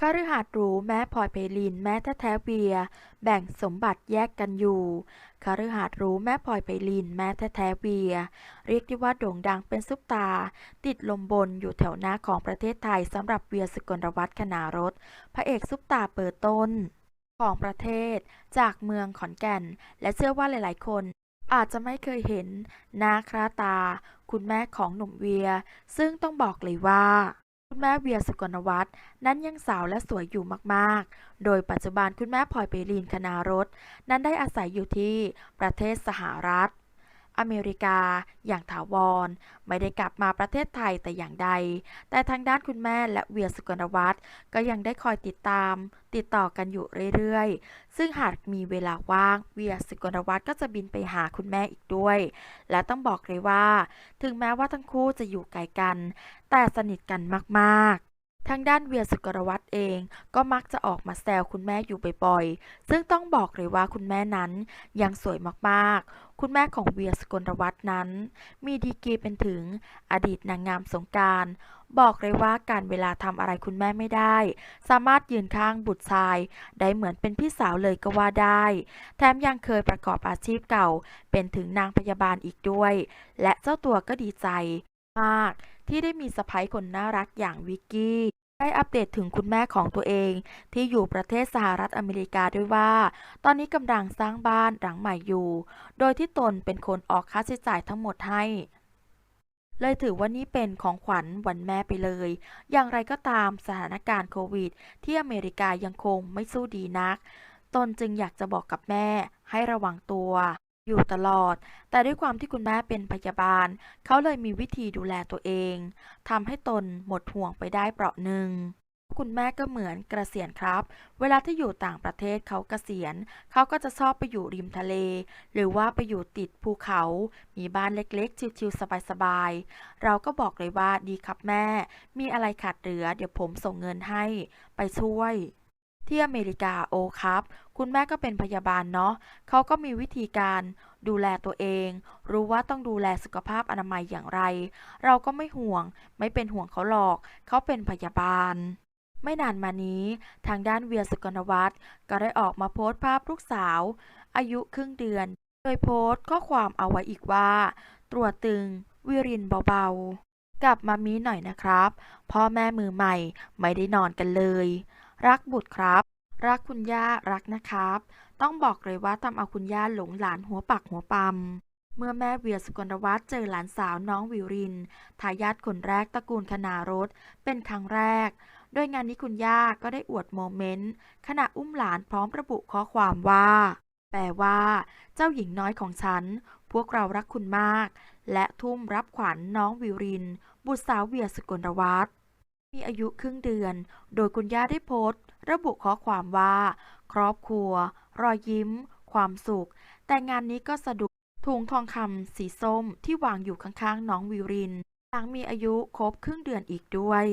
คฤหาสน์หรูแม้พลอยไพลินแม้แท้ๆเวีย แบ่งสมบัติแยกกันอยู่คฤหาสน์หรูแม้พลอยไพลินแม้แท้เวีย เรียกได้ว่าโด่งดังเป็นซุปตา ติดลมบนอยู่แถวหน้าของประเทศไทยสำหรับเวียสกลวัฒน์คณารถ พระเอกซุปตาเปิดต้น ของประเทศ จากเมืองขอนแก่น และเชื่อว่าหลายๆ คน อาจจะไม่เคยเห็นหน้าคราตา คุณแม่ของหนุ่มเวีย ซึ่งต้องบอกเลยว่า คุณแม่เวียสุกลวัฒน์นั้นยังสาวและสวยอยู่มากๆ โดยปัจจุบันคุณแม่พลอยเปรีนคณารถนั้นได้อาศัยอยู่ที่ประเทศสหรัฐ อเมริกา อย่างถาวร ไม่ได้กลับมาประเทศไทยแต่อย่างใด แต่ทางด้านคุณแม่และเวียสุกลวัฒน์ก็ยังได้คอยติดตาม ติดต่อกันอยู่เรื่อยๆ ซึ่งหากมีเวลาว่าง เวียสุกลวัฒน์ก็จะบินไปหาคุณแม่อีกด้วย และต้องบอกเลยว่า ถึงแม้ว่าทั้งคู่จะอยู่ไกลกัน แต่สนิทกันมากๆ ทางด้านเวียสุกลวัฒน์เองก็มักจะออกมาแซวคุณแม่อยู่บ่อยๆ ซึ่งต้องบอกเลยว่าคุณแม่นั้นยังสวยมากๆ คุณแม่ของเวียสุกลวัฒน์นั้น มีดีกรีเป็นถึงอดีตนางงามสงการบอกเลยว่าการเวลาทำอะไรคุณแม่ไม่ได้ สามารถยืนข้างบุตรชาย ได้เหมือนเป็นพี่สาวเลยก็ว่าได้ แถมยังเคยประกอบอาชีพเก่า เป็นถึงนางพยาบาลอีกด้วย และเจ้าตัวก็ดีใจมากที่ได้มีสะใภ้คนน่ารักอย่างวิกกี้ ได้อัปเดตถึงคุณแม่ของตัวเอง ที่อยู่ประเทศสหรัฐอเมริกาด้วยว่า ตอนนี้กำลังสร้างบ้านหลังใหม่อยู่ โดยที่ตนเป็นคนออกค่าใช้จ่ายทั้งหมดให้ เลยถือว่านี่เป็นของขวัญวันแม่ไปเลย อย่างไรก็ตามสถานการณ์โควิด ที่อเมริกายังคงไม่สู้ดีนัก ตนจึงอยากจะบอกกับแม่ให้ระวังตัว อยู่ตลอด แต่ด้วยความที่คุณแม่เป็นพยาบาล เขาเลยมีวิธีดูแลตัวเองทำให้ตนหมดห่วงไปได้เปราะหนึ่งคุณแม่ก็เหมือนกเกษียณครับ เวลาที่อยู่ต่างประเทศเขากเกษียณ เขาก็จะชอบไปอยู่ริมทะเล หรือว่าไปอยู่ติดภูเขา มีบ้านเล็กๆ ชิวๆสบายๆ เราก็บอกเลยว่าดีครับแม่ มีอะไรขาดเหลือ เดี๋ยวผมส่งเงินให้ ไปช่วย ที่อเมริกาโอครับ คุณแม่ก็เป็นพยาบาลเนาะเขาก็มีวิธีการดูแลตัวเอง รู้ว่าต้องดูแลสุขภาพอนามัยอย่างไร เราก็ไม่ห่วง ไม่เป็นห่วงเขาหรอก เขาเป็นพยาบาลไม่นานมานี้ ทางด้านเวียสุกลวัฒน์ก็ได้ออกมาโพสต์ภาพลูกสาว อายุครึ่งเดือน โดยโพสต์ข้อความเอาไว้อีกว่า ตรวจตึง วิรินเบาๆ กลับมามีหน่อยนะครับ พ่อแม่มือใหม่ไม่ได้นอนกันเลย รักบุตรครับ รักคุณย่ารักนะครับ ต้องบอกเลยว่าทำเอาคุณย่าหลงหลานหัวปักหัวปั๊มเมื่อแม่เวียสุกลวัฒน์เจอหลานสาวน้องวิวริน ทายาทคนแรกตระกูลคณารถเป็นครั้งแรก โดยงานนี้คุณย่าก็ได้อวดโมเมนต์ขณะอุ้มหลานพร้อมระบุข้อความว่า แปลว่า เจ้าหญิงน้อยของฉัน พวกเรารักคุณมาก และทุ่มรับขวัญน้องวิวริน บุตรสาวเวียสุกลวัฒน์ มีอายุครึ่งเดือน โดยคุณย่าได้โพสต์ ระบุข้อความว่า ครอบครัว รอยยิ้ม ความสุข แต่งานนี้ก็สะดุดถุงทองคำสีส้มที่วางอยู่ข้างๆ น้องวิรินหลังมีอายุครบครึ่งเดือนอีกด้วย